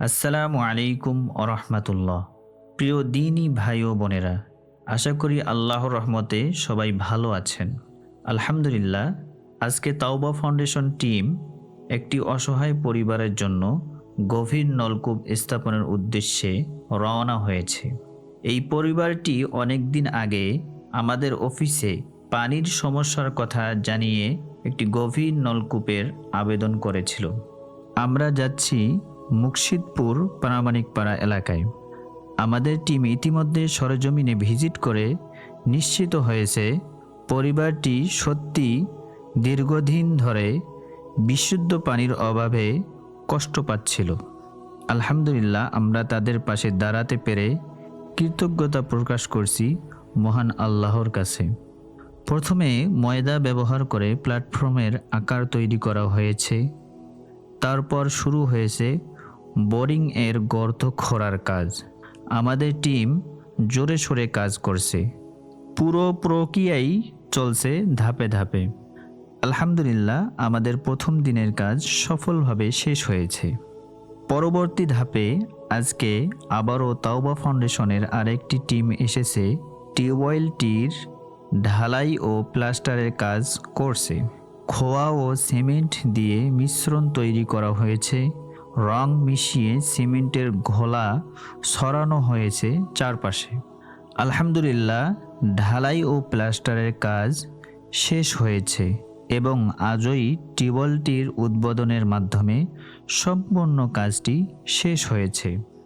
আসসালামু আলাইকুম আরহামাতুল্লাহ প্রিয় দিনই ভাই ও বোনেরা, আশা করি আল্লাহর রহমতে সবাই ভালো আছেন। আলহামদুলিল্লাহ, আজকে তাওবা ফাউন্ডেশন টিম একটি অসহায় পরিবারের জন্য গভীর নলকূপ স্থাপনের উদ্দেশ্যে রওনা হয়েছে। এই পরিবারটি অনেক দিন আগে আমাদের অফিসে পানির সমস্যার কথা জানিয়ে একটি গভীর নলকূপের আবেদন করেছিল। আমরা যাচ্ছি মুর্শিদপুর প্রামাণিকপাড়া এলাকায়। আমাদের টিম ইতিমধ্যে সরজমিনে ভিজিট করে নিশ্চিত হয়েছে, পরিবারটি সত্যি দীর্ঘদিন ধরে বিশুদ্ধ পানির অভাবে কষ্ট পাচ্ছিল। আলহামদুলিল্লাহ, আমরা তাদের পাশে দাঁড়াতে পেরে কৃতজ্ঞতা প্রকাশ করছি মহান আল্লাহর কাছে। প্রথমে ময়দা ব্যবহার করে প্ল্যাটফর্মের আকার তৈরি করা হয়েছে। তারপর শুরু হয়েছে বোরিং এর গর্ত খোঁড়ার কাজ। আমাদের টিম জোরে সোরে কাজ করছে। পুরো প্রক্রিয়াই চলছে ধাপে ধাপে। আলহামদুলিল্লাহ, আমাদের প্রথম দিনের কাজ সফলভাবে শেষ হয়েছে। পরবর্তী ধাপে আজকে আবারও তাওবা ফাউন্ডেশনের আরেকটি টিম এসেছে টিউবওয়েলটির ঢালাই ও প্লাস্টারের কাজ করছে। খোয়া ও সিমেন্ট দিয়ে মিশ্রণ তৈরি করা হয়েছে। রং মিশিয়ে সিমেন্টের ঘোলা সরানো হয়েছে চারপাশে। আলহামদুলিল্লাহ, ঢালাই ও প্লাস্টারের কাজ শেষ হয়েছে এবং আজই টিবলটির উদ্বোধনের মাধ্যমে সম্পূর্ণ কাজটি শেষ হয়েছে।